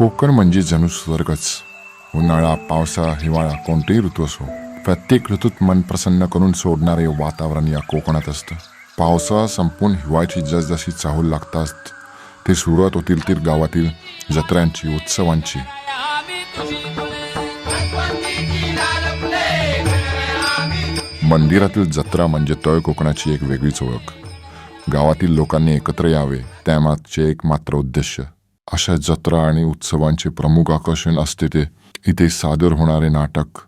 कोकण म्हणजे जणू स्वर्गच उन्हाळा पावसाळा हिवाळा कोणतेही ऋतू असो प्रत्येक ऋतूत मन प्रसन्न करून सोडणारे वातावरण या कोकणात असतं. पावसाळा संपून हिवाळ्याची जसजशी चाहूल लागतात ते सुरुवात होतील ती गावातील जत्रांची उत्सवांची. मंदिरातील जत्रा म्हणजे तळ कोकणाची एक वेगळीच ओळख. गावातील लोकांनी एकत्र यावे त्यामागचे एक मात्र उद्देश अशा जत्रा आणि उत्सवांचे प्रमुख आकर्षण असते ते इथे सादर होणारे नाटक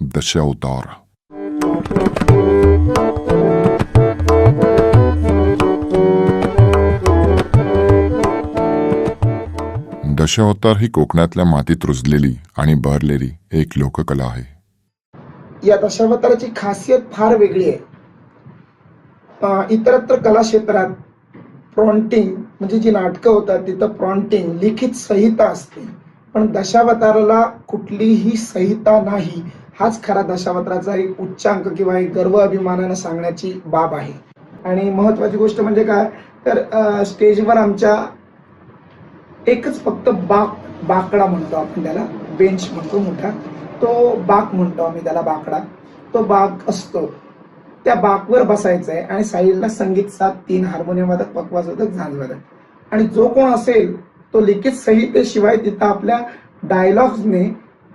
दशावतार दशावतार ही कोकणातल्या मातीत रुजलेली आणि बहरलेली एक लोककला आहे या दशावताराची खासियत फार वेगळी आहे. इतरत्र कला क्षेत्रात प्रॉन्टिंग म्हणजे जी नाटकं होतात तिथं प्रॉन्टिंग लिखित संहिता असते. पण दशावताराला कुठलीही संहिता नाही हाच खरा दशावताराचा एक उच्चांक किंवा एक गर्व अभिमानानं सांगण्याची बाब आहे. आणि महत्वाची गोष्ट म्हणजे काय? तर स्टेजवर आमच्या एकच फक्त बाक बाकडा म्हणतो आपण त्याला बेंच म्हणतो मोठा. तो बाक म्हणतो आम्ही त्याला बाकडा. तो बाक असतो. त्या बाकवर बसायचं आहे आणि साईडला संगीत सात तीन हार्मोनियम वादक पकवाज वादक झांज वादक आणि जो कोण असेल तो लिखित संहितेशिवाय तिथं आपल्या डायलॉग्सने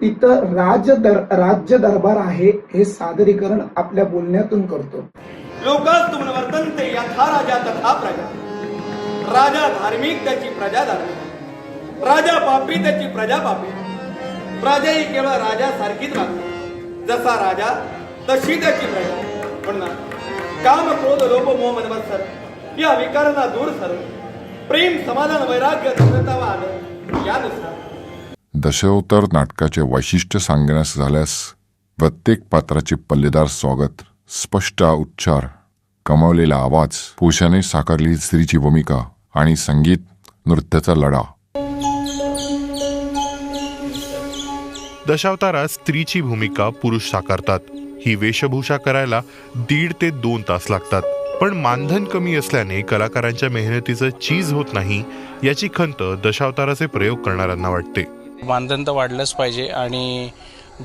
तिथं राज्य दर राज्य दरबार आहे हे सादरीकरण आपल्या बोलण्यातून करतो. लोकास्तुमन वर्तन्ते यथा राजा तथा प्रजा. राजा धार्मिक त्याची प्रजा धार्मिक राजा पापी त्याची प्रजा पापी. प्रजा ही केवळ राजा सारखीच राहते. जसा राजा तशी त्याची प्रजा. म्हणून काम क्रोध लोभ मोह मनवत्सर या विकारांना दूर सर प्रेम समाधान वैराग्य धन्यता व आदर यानुसार दशावतार नाटकाचे वैशिष्ट्य सांगण्यास झाल्यास प्रत्येक पात्राचे पल्लेदार स्वागत स्पष्ट उच्चार कमावलेला आवाज पुरुषाने साकारलेली स्त्रीची भूमिका आणि संगीत नृत्याचा लढा. दशावतारात स्त्रीची भूमिका पुरुष साकारतात. ही वेशभूषा करायला दीड ते दोन तास लागतात. पण मानधन कमी असल्याने कलाकारांच्या मेहनतीचं चीज होत नाही याची खंत दशावताराचे प्रयोग करणाऱ्यांना वाटते. मानधन तर वाढलंच पाहिजे आणि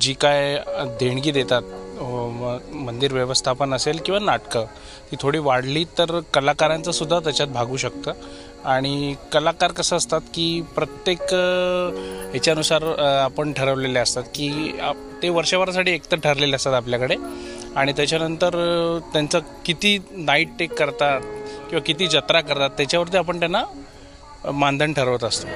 जी काय देणगी देतात म- मंदिर व्यवस्थापन असेल किंवा नाटकं ती थोडी वाढली तर कलाकारांचं सुद्धा त्याच्यात भागू शकतं. आणि कलाकार कसं असतात की प्रत्येक ह्याच्यानुसार आपण ठरवलेले असतात की आप- ते वर्षभरासाठी एकतर ठरलेले असतात आपल्याकडे. आणि त्याच्यानंतर त्यांचं किती नाईट टेक करतात किंवा किती जत्रा करतात त्याच्यावरती आपण त्यांना मानधन ठरवत असतो.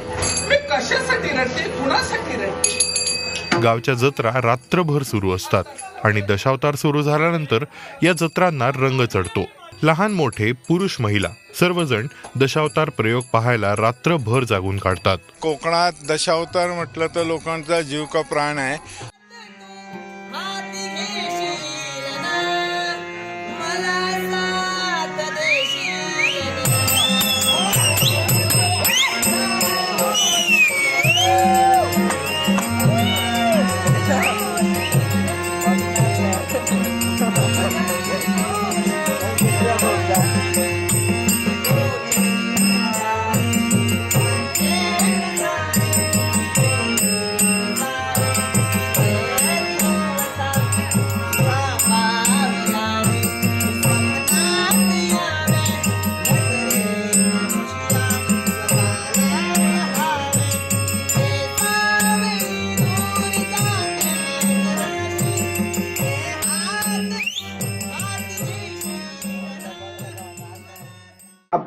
गावच्या जत्रा रात्रभर सुरू असतात आणि दशावतार सुरू झाल्यानंतर या जत्रांना रंग चढतो. लहान मोठे पुरुष महिला सर्वजण दशावतार प्रयोग पाहायला रात्रभर जागून काढतात. कोकणात दशावतार म्हटलं तर लोकांचा जीव का प्राण आहे?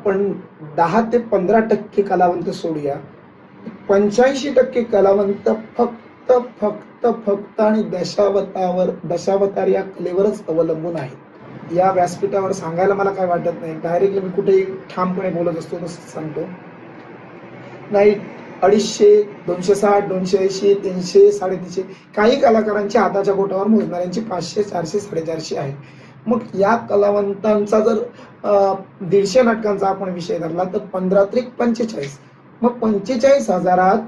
आपण दहा ते पंधरा टक्के कलावंत सोडूया. पंच्याऐंशी टक्के कलावंत फक्त फक्त फक्त आणि दशावतावर दशावतार या कलेवरच अवलंबून आहेत. या व्यासपीठावर सांगायला मला काय वाटत नाही. डायरेक्टली मी कुठेही ठामपणे बोलत असतो तसं सांगतो. नाही अडीचशे दोनशे साठ दोनशे ऐंशी तीनशे साडेतीनशे काही कलाकारांची हाताच्या बोटावर मोजणाऱ्यांची पाचशे चारशे साडेचारशे आहे मग या कलावंतांचा जर दीडशे नाटकांचा आपण विषय धरला तर पंधरा त्रिक पंचेचाळीस. मग पंचेचाळीस हजारात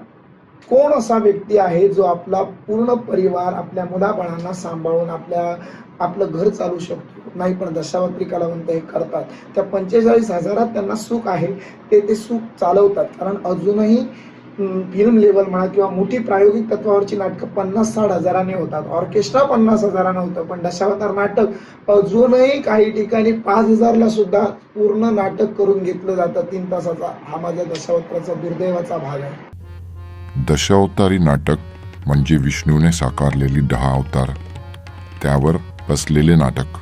कोण असा व्यक्ती आहे जो आपला पूर्ण परिवार आपल्या मुलाबाळांना सांभाळून आपल्या आपलं घर चालू शकतो? नाही पण दशावत्री कलावंत हे करतात. त्या पंचेचाळीस हजारात त्यांना सुख आहे. ते ते सुख चालवतात. कारण अजूनही फिल्म लेवल म्हणा किंवा मोठी प्रायोगिक तत्वावरची नाटकं पन्नास साठ हजारांनी होतात. ऑर्केस्ट्रा पन्नास हजाराने होतं पण दशावतार नाटक अजूनही काही ठिकाणी पाच हजारला सुद्धा पूर्ण नाटक करून घेतलं जातं तीन तासाचा. हा माझ्या दशावताराचा दुर्दैवाचा भाग आहे. दशावतारी नाटक म्हणजे विष्णूने साकारलेली दहा अवतार. त्यावर बसलेले नाटक.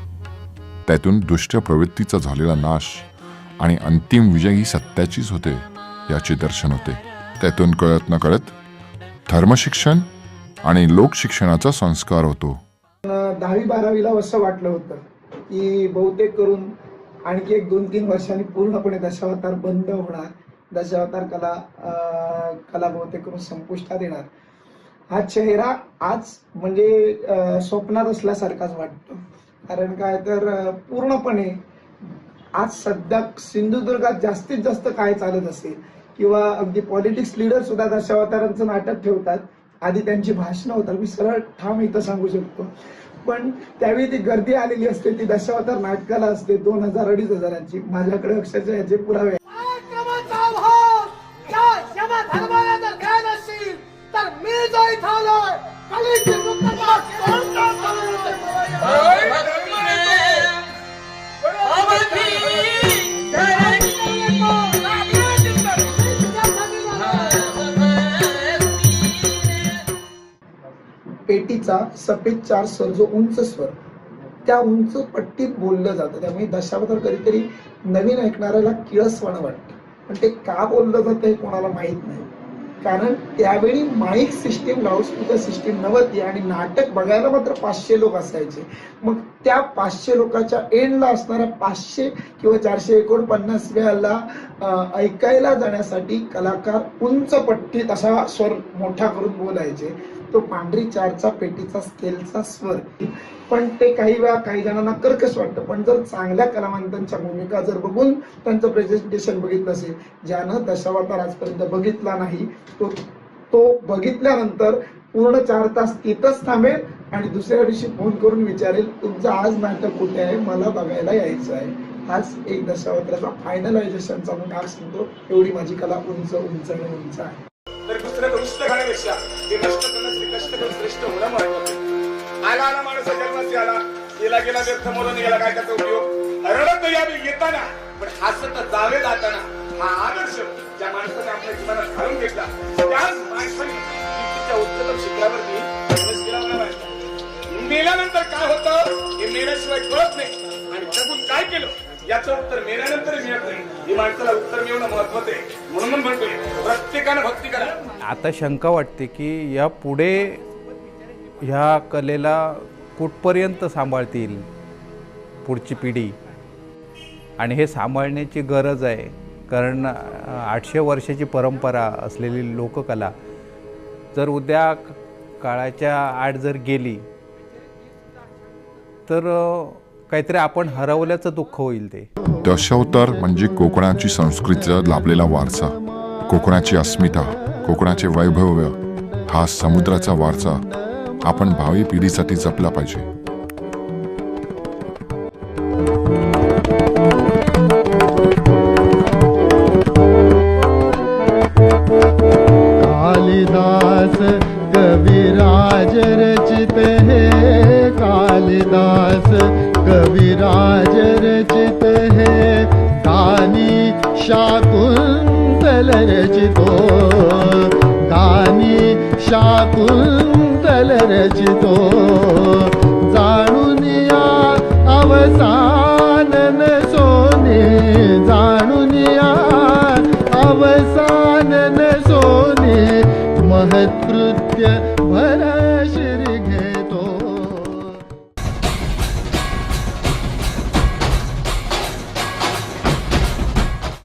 त्यातून दुष्ट प्रवृत्तीचा झालेला नाश आणि अंतिम विजय ही सत्याचीच होते याचे दर्शन होते. त्यातून कळत न कळत धर्मशिक्षण आणि लोकशिक्षणाचा संस्कार होतो. दहावी बारावीला असं वाटलं होतं की बहुतेक करून आणखी एक दोन तीन वर्षांनी पूर्णपणे दशावतार बंद होणार. दशावतार कला कला बहुतेक करून संपुष्टात येणार. हा चेहरा आज म्हणजे स्वप्नात असल्यासारखाच वाटतो. कारण काय तर पूर्णपणे आज सध्या सिंधुदुर्गात जास्तीत जास्त काय चालत असेल किंवा अगदी पॉलिटिक्स लिडर सुद्धा दशावतारांचं नाटक ठेवतात. आधी त्यांची भाषणं होतात. मी सरळ ठाम इथं सांगू शकतो. पण त्यावेळी ती गर्दी आलेली असते. ती दशावतार नाटकाला असते. दोन हजार अडीच हजारांची. माझ्याकडे अक्षरशः याचे पुरावे आहेत. पराक्रमाचा पट्टीचा सफेद चार स्वर जो उंच स्वर त्या उंच पट्टीत बोललं जातं. त्यामुळे दशावतार कधीतरी नवीन ऐकणाऱ्याला किळसवाणं वाटतं. पण ते का बोललं जातं हे कोणाला माहीत नाही. कारण त्यावेळी माईक सिस्टीम लाऊडस्पीकर सिस्टीम नव्हती आणि नाटक बघायला मात्र पाचशे लोक असायचे. मग त्या पाचशे लोकांच्या एंडला असणाऱ्या पाचशे किंवा चारशे एकोणपन्नास वेळाला ऐकायला जाण्यासाठी कलाकार उंच पट्टीत असा स्वर मोठा करून बोलायचे. तो पांढरी चारचा पेटीचा स्केलचा स्वर. पण ते काही वेळा काही जणांना कर्कश वाटतं. पण जर चांगल्या कलावंतांच्या भूमिका जर बघून त्यांचं प्रेझेंटेशन बघितलं असेल ज्यानं दशावतार आजपर्यंत बघितला नाही तो तो बघितल्यानंतर पूर्ण चार तास तिथंच थांबेल आणि दुसऱ्या दिवशी फोन करून विचारेल तुमचं आज नाटक कुठे आहे? मला बघायला यायचं आहे. हाच एक दशावताराचा फायनलायझेशनचा मी आज सांगतो एवढी माझी कला उंच उंच आणि उंच आहे. उष्ट खाण्यापेक्षा ते नष्ट करणं श्री कष्ट करून श्रेष्ठ होणं महत्वाचं आला आला माणूस आला. गेला गेला व्यर्थ मरून गेला काय त्याचा उपयोग? रडत यावी येताना. पण हसत जावे जाताना हा आदर्श ज्या माणसाने आपल्या जीवनात घालून घेतला त्याच माणसाने कीर्तीच्या उच्चतम शिखरावरती प्रवेश केला मला मेल्यानंतर काय होतं? हे मेल्याशिवाय कळत नाही. आणि जगून काय केलं? याचं उत्तर मेल्यानंतर मिळत नाही. ही माणसाला उत्तर मिळवणं महत्वाचं आहे. म्हणून म्हणतोय प्रत्येकानं भक्ती करा. आता शंका वाटते की या पुढे ह्या कलेला कुठपर्यंत सांभाळतील पुढची पिढी? आणि हे सांभाळण्याची गरज आहे कारण आठशे वर्षाची परंपरा असलेली लोककला जर उद्या काळाच्या आड जर गेली तर काहीतरी आपण हरवल्याचं दुःख होईल ते. दशावतार म्हणजे कोकणाची संस्कृतीचा लाभलेला वारसा. कोकणाची अस्मिता कोकणाचे वैभव हा समुद्राचा वारसा आपण भावी पिढीसाठी जपला पाहिजे. कालिदास कविराज रचित है कालिदास कविराज रचित है दानी शाकुंतल रचितो दानी शाकुंतल रचितो जाणून या अवसान